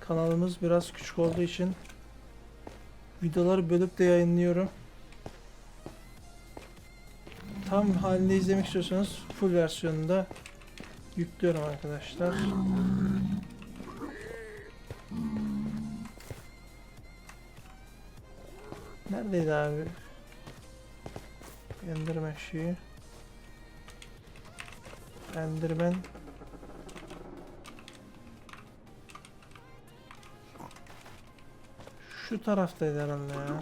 Kanalımız biraz küçük olduğu için videoları bölüp de yayınlıyorum. Tam halinde izlemek istiyorsanız full versiyonunda yüklüyorum arkadaşlar. Neredeydi abi? Enderman şeyi. Enderman. Şu taraftaydı herhalde ya.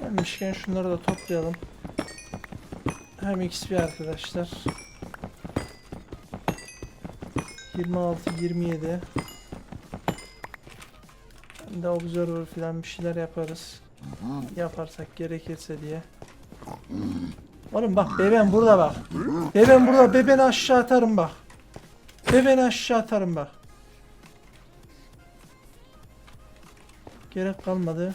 Gelmişken şunları da toplayalım. Hem XP arkadaşlar. 26 27 Hem de observer falan bir şeyler yaparız. Yaparsak gerekirse diye. Oğlum bak beben burada bak. Beben burada. Bebeni aşağı atarım bak. Bebeni aşağı atarım bak. Gerek kalmadı.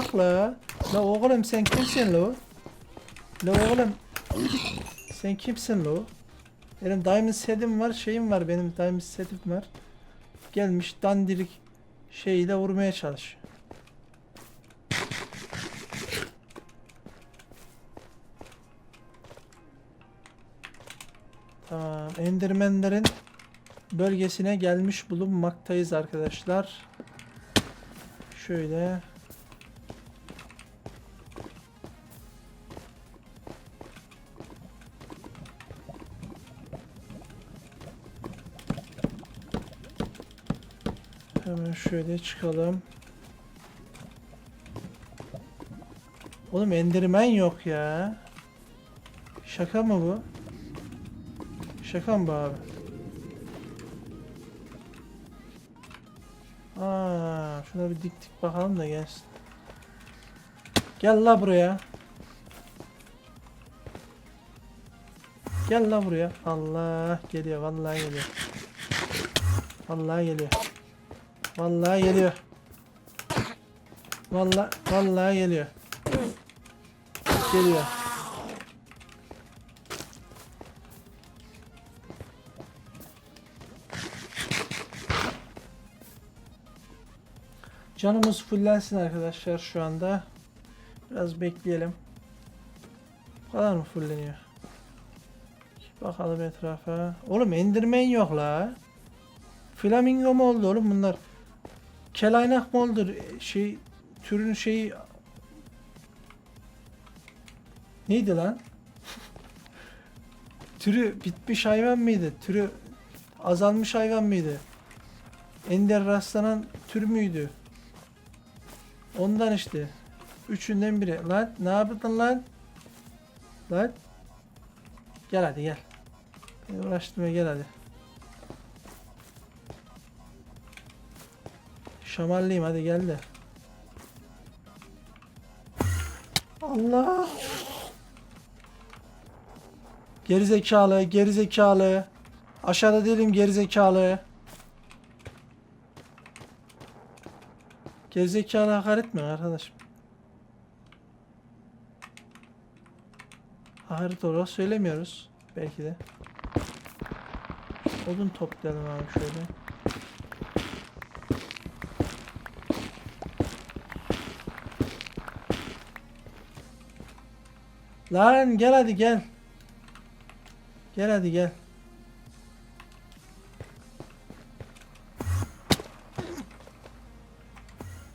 Bak la. La oğlum sen kimsin lo? La oğlum. Sen kimsin lo? Benim diamond setim var şeyim var benim diamond setim var. Gelmiş dandirik şeyle vurmaya çalış. Tamam. Endermenlerin bölgesine gelmiş bulunmaktayız arkadaşlar. Şöyle. Şöyle çıkalım. Oğlum Enderman yok ya. Şaka mı bu? Şaka mı bu abi? Aa, şuna bir dik dik bakalım da gelsin. Gel la buraya. Gel la buraya. Allah geliyor vallahi geliyor. Vallahi geliyor. Vallahi geliyor. Vallahi vallahi geliyor. Geliyor. Canımız fullensin arkadaşlar şu anda. Biraz bekleyelim. Bu kadar mı fulleniyor? Bakalım etrafa. Oğlum Enderman yok la. Flamingo mu oldu oğlum bunlar? Kelaynak mı oldu? Şey türün şeyi Neydi lan? Türü bitmiş hayvan mıydı? Türü azalmış hayvan mıydı? Ender rastlanan tür müydü? Ondan işte. Üçünden biri. Lan ne yaptın lan? Lan. Gel hadi gel. Beni uğraştırma gel hadi. Şamallıyım hadi gel de. Allah. Gerizekalı, gerizekalı. Aşağıda değilim gerizekalı. Gerizekalı hakaret mi arkadaşım? Hakaret olarak söylemiyoruz. Belki de. Odun toplayalım abi şöyle. Lan gel hadi gel. Gel hadi gel.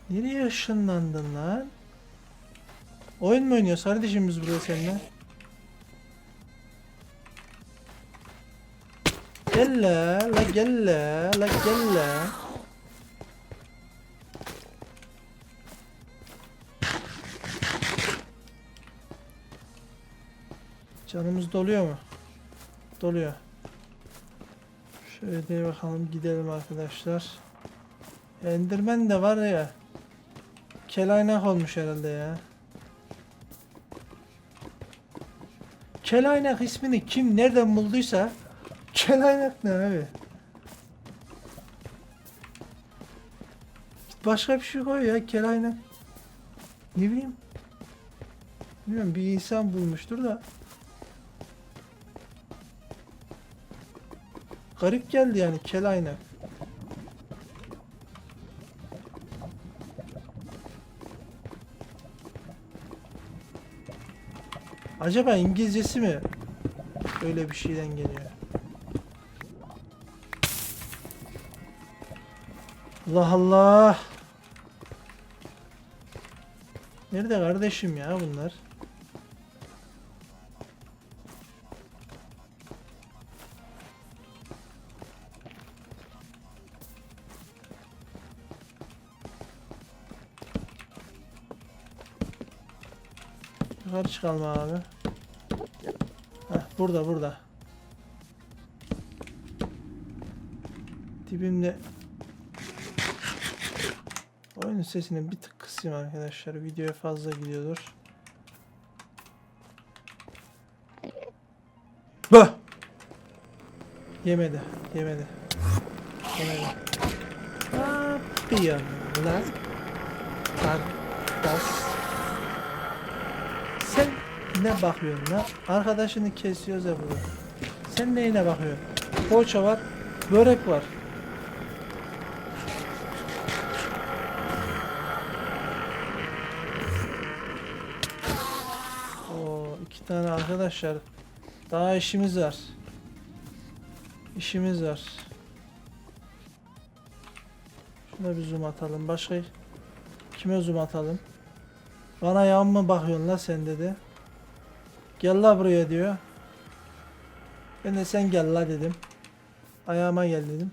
Nereye ışınlandın lan? Oyun mu oynuyoruz kardeşim biz burada seninle? Gel la, la gel la, la gel la. Canımız doluyor mu? Doluyor. Şöyle bakalım gidelim arkadaşlar. Enderman de var ya. Kelaynak olmuş herhalde ya. Kelaynak ismini kim nereden bulduysa Kelaynak ne abi? Başka bir şey koy ya Kelaynak. Ne bileyim. Bilmiyorum bir insan bulmuştur da. Garip geldi yani Kelaynak. Acaba İngilizcesi mi öyle bir şeyden geliyor? Allah Allah. Nerede kardeşim ya bunlar? Çıkalım abi. Heh, burada burada. Dibimde Oyunun sesini bir tık kısayım arkadaşlar. Videoya fazla gidiyordur. Bah! Yemedi. Yemedi. Yemedi. Ne yapıyorsun lan? Kardeş. Ne bakıyorsun lan? Arkadaşını kesiyoruz ya burada. Sen neyine bakıyorsun? Poğaça var, börek var. Oo, iki tane arkadaşlar. Daha işimiz var. İşimiz var. Şuna bir zoom atalım. Başka kime zoom atalım? Bana yan mı bakıyorsun la sen dedi. Gel la buraya diyor. Ben de sen gel la dedim. Ayağıma gel dedim.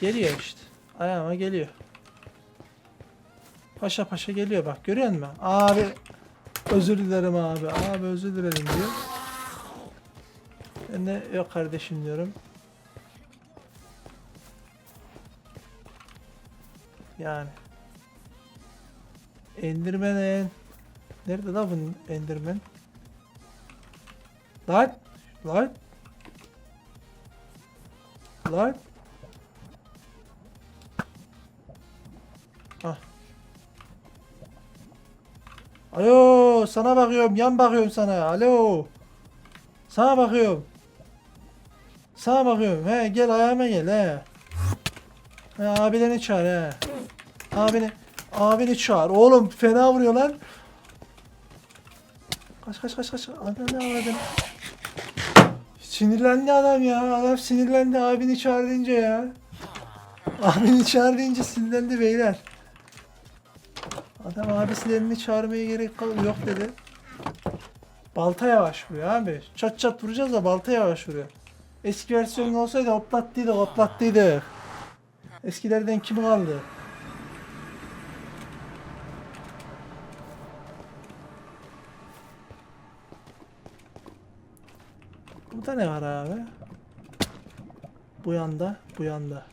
Geliyor işte. Ayağıma geliyor. Paşa paşa geliyor bak görüyor musun? Abi özür dilerim abi. Abi özür dilerim diyor. Ben de yok kardeşim diyorum. Yani. Enderman. Nerede la bunun Enderman? Lan! Lan! Lan! Ah. Alo, sana bakıyorum, yan bakıyorum sana. Alo. Sana bakıyorum. Sana bakıyorum. He, gel ayağıma gel he. He, abilerini çağır he. Abini, abini çağır. Oğlum fena vuruyor lan. Kaç kaç kaç kaç. Adam ne avradın? Sinirlendi adam ya. Adam sinirlendi abini çağır ya. Abini çağır sinirlendi beyler. Adam abisilerini çağırmaya gerek yok dedi. Balta yavaş vuruyor abi. Çat çat vuracağız da balta yavaş vuruyor. Eski versiyonun olsaydı hoplattıydık hoplattıydık. Eskilerden kim kaldı? Burada ne var abi? Bu yanda, bu yanda.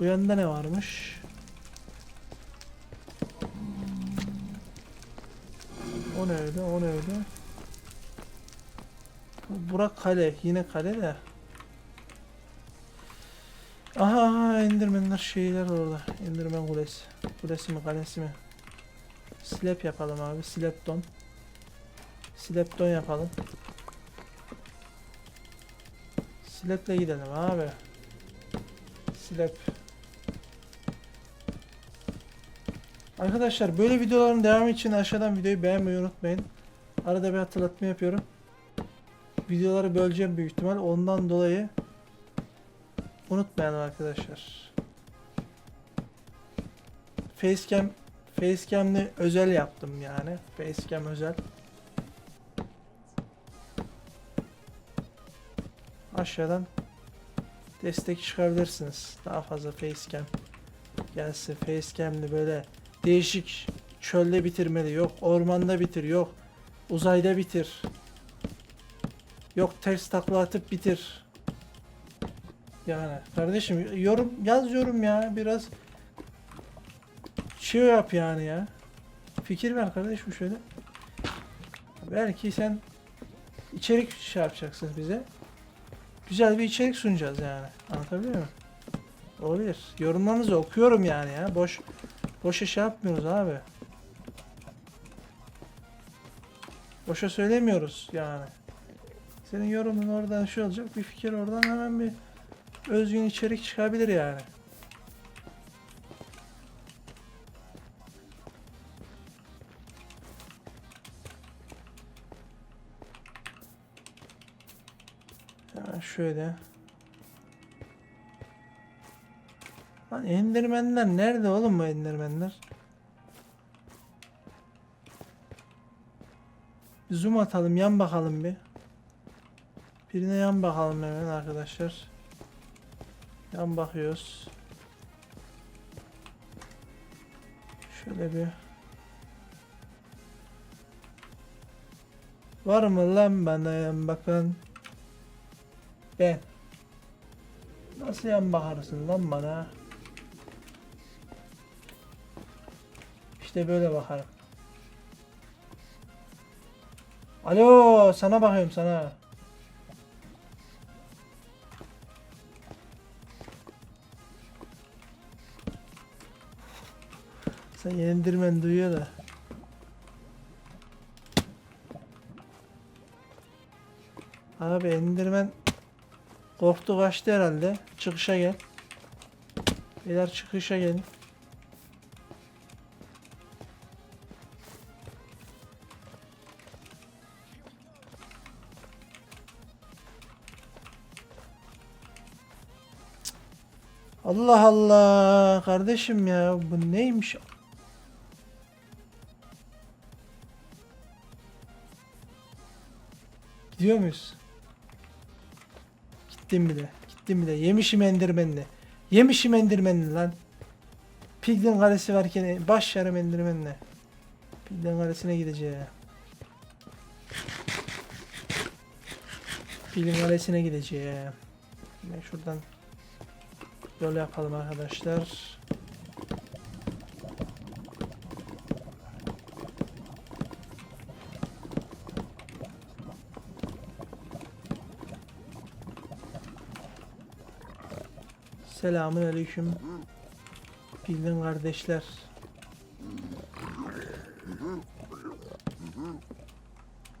Bu yanda ne varmış? O ne öyle, o ne öyle? Bu Burak kale, yine kale de. Aha, Enderman'lar şeyler orada. Enderman kulesi. Kulesi mi, kalesi mi? Slap yapalım abi, slapton. Slapton yapalım. Slap'le gidelim abi. Slap. Arkadaşlar böyle videoların devamı için aşağıdan videoyu beğenmeyi unutmayın. Arada bir hatırlatma yapıyorum. Videoları böleceğim büyük ihtimal. Ondan dolayı unutmayalım arkadaşlar. Facecam Facecam'li özel yaptım yani. Facecam özel. Aşağıdan destek çıkabilirsiniz. Daha fazla facecam gelsin. Facecam'li böyle değişik çölde bitirmeli. Yok ormanda bitir. Yok uzayda bitir. Yok ters takla atıp bitir. Yani kardeşim yorum yaz yorum ya biraz şey yap yani ya. Fikir ver kardeşim şöyle. Belki sen içerik şey yapacaksın bize. Güzel bir içerik sunacağız yani. Anlatabiliyor muyum? Olabilir. Yorumlarınızı okuyorum yani ya. Boş boşa şey yapmıyoruz abi. Boşa söylemiyoruz yani. Senin yorumun oradan şey olacak. Bir fikir oradan hemen bir özgün içerik çıkabilir yani. Şöyle. Lan endirmenler nerede oğlum bu endirmenler? Bir zoom atalım yan bakalım bir. Birine yan bakalım hemen arkadaşlar. Yan bakıyoruz. Şöyle bir. Var mı lan bana yan bakan? Ben. Nasıl yan bakarsın lan bana? İşte böyle bakarım. Alo, sana bakıyorum sana. Sen yendirmen duyuyor da. Abi endirmen korktu kaçtı herhalde. Çıkışa gel. Beyler çıkışa gelin. Allah Allah kardeşim ya bu neymiş? Gidiyor muyuz? Gittim bile. Gittim bile. Yemişim endirmenini. Yemişim endirmenini lan. Piglin kalesi varken baş yarım endirmenle. Piglin kalesine gideceğim. Piglin kalesine gideceğim. Ben şuradan yol yapalım arkadaşlar. Selamun aleyküm. Bildim kardeşler.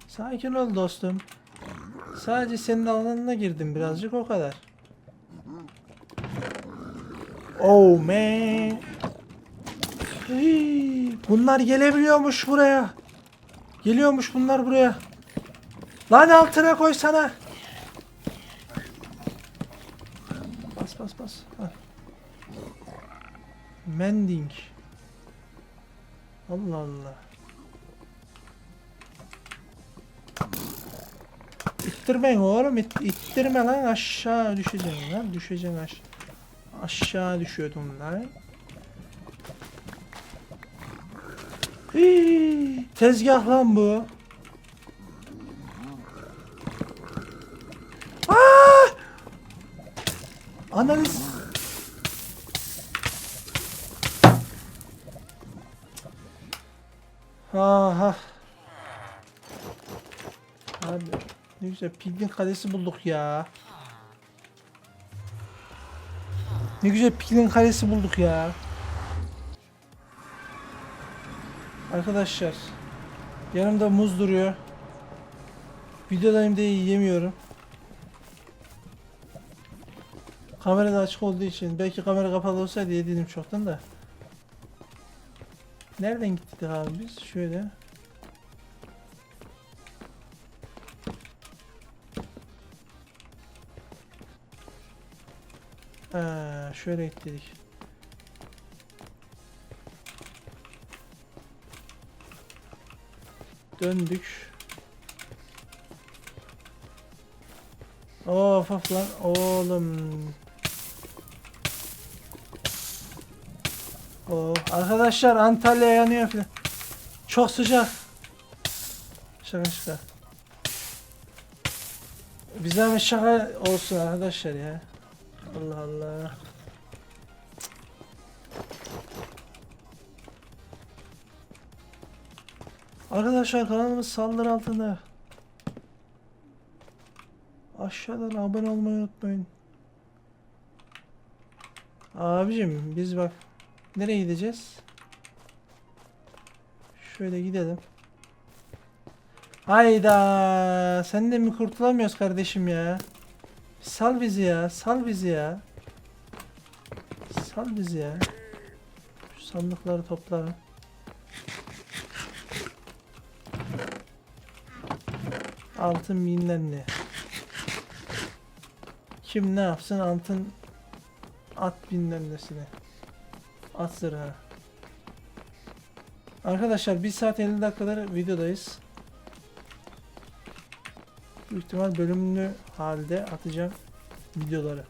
Sakin ol dostum. Sadece senin alanına girdim birazcık o kadar. Oh man. Bunlar gelebiliyormuş buraya. Geliyormuş bunlar buraya. Lan altına koy sana. Ha. Mending. Allah Allah. İttirmeyin oğlum. It, ittirme lan aşağı düşeceksin lan. Düşeceksin aşağı. Aşağı düşüyordun lan. Hii, tezgah lan bu. Analiz. Aha. Abi ne güzel Piglin kalesi bulduk ya. Ne güzel Piglin kalesi bulduk ya. Arkadaşlar yanımda muz duruyor. Videodayım diye yiyemiyorum. Kamera da açık olduğu için belki kamera kapalı olsaydı yediydim çoktan da. Nereden gittik abi biz? Şöyle. Ha, şöyle gittik. Döndük. Of of lan oğlum. Oh, arkadaşlar Antalya yanıyor falan. Çok sıcak. Şaka şaka. Bize mi şaka olsun arkadaşlar ya. Allah Allah. Arkadaşlar kanalımız saldırı altında. Aşağıdan abone olmayı unutmayın. Abicim biz bak nereye gideceğiz? Şöyle gidelim. Hayda sen de mi kurtulamıyoruz kardeşim ya? Sal bizi ya, sal bizi ya. Sal bizi ya. Şu sandıkları toplayalım. Altın bilmem ne. Kim ne yapsın altın at bilmem nesine. At zırhı. Arkadaşlar 1 saat 50 dakikadır videodayız. Büyük ihtimal bölümlü halde atacağım videoları.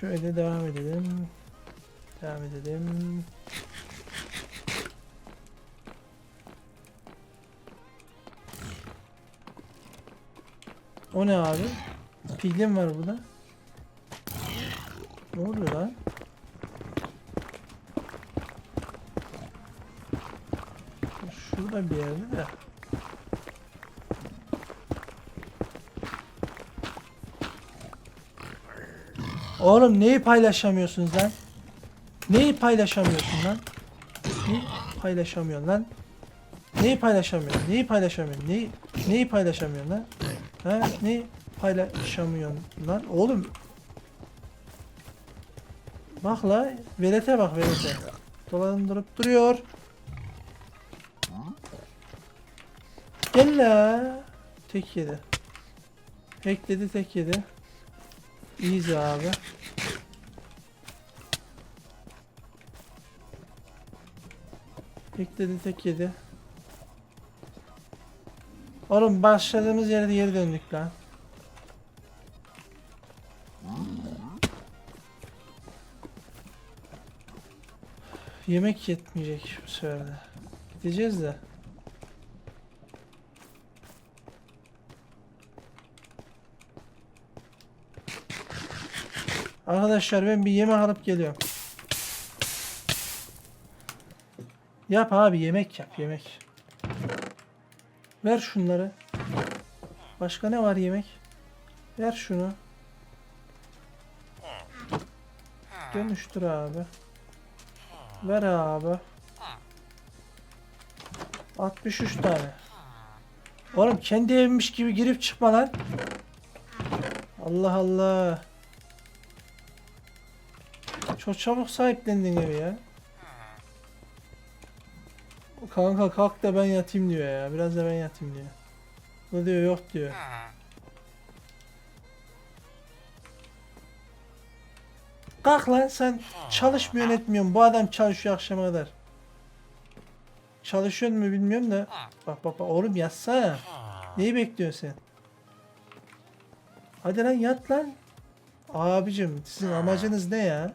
Şöyle devam edelim. Devam edelim. O ne abi? Piglin var burada. Ne oluyor lan? Şurada bir yerde de. Oğlum neyi paylaşamıyorsunuz lan? Neyi paylaşamıyorsun lan? Neyi paylaşamıyorsun lan? Neyi paylaşamıyorsun? Neyi paylaşamıyorsun? Neyi, neyi paylaşamıyorsun lan? Ha? Neyi paylaşamıyorsun lan? Oğlum. Bak la. Velete bak velete. Dolandırıp duruyor. Gel la. Tek yedi. Hackledi tek yedi. Easy abi. Bekledi tek yedi. Oğlum başladığımız yere geri döndük lan. Yemek yetmeyecek bu sefer de. Gideceğiz de. Arkadaşlar ben bir yemek alıp geliyorum. Yap abi yemek yap yemek. Ver şunları. Başka ne var yemek? Ver şunu. Dönüştür abi. Ver abi. 63 tane. Oğlum kendi evimmiş gibi girip çıkma lan. Allah Allah. Çok çabuk sahiplendin evi ya. Kanka kalk da ben yatayım diyor ya. Biraz da ben yatayım diyor. Bu diyor yok diyor. Kalk lan sen çalışmıyorsun etmiyorsun. Bu adam çalışıyor akşama kadar. Çalışıyor mu bilmiyorum da. Bak bak bak oğlum yatsana. Neyi bekliyorsun sen? Hadi lan yat lan. Abicim sizin amacınız ne ya?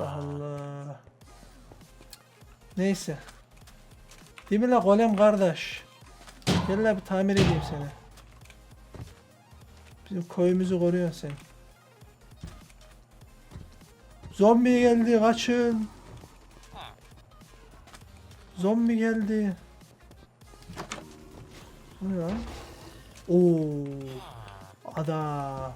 Allah Allah. Neyse. Değil mi la golem kardeş? Gel la bir tamir edeyim seni. Bizim koyumuzu koruyorsun sen. Zombi geldi kaçın. Zombi geldi. Bu ne lan? Oo. Ada.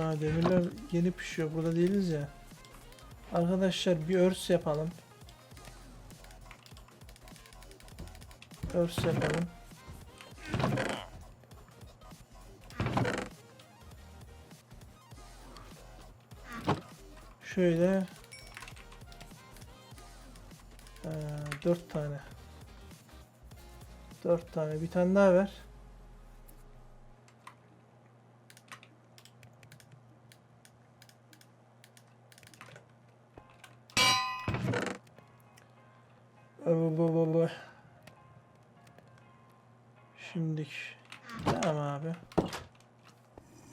Aa, demirler yeni pişiyor. Burada değiliz ya. Arkadaşlar bir örs yapalım. Örs yapalım. Şöyle ee, dört tane. Dört tane. Bir tane daha ver.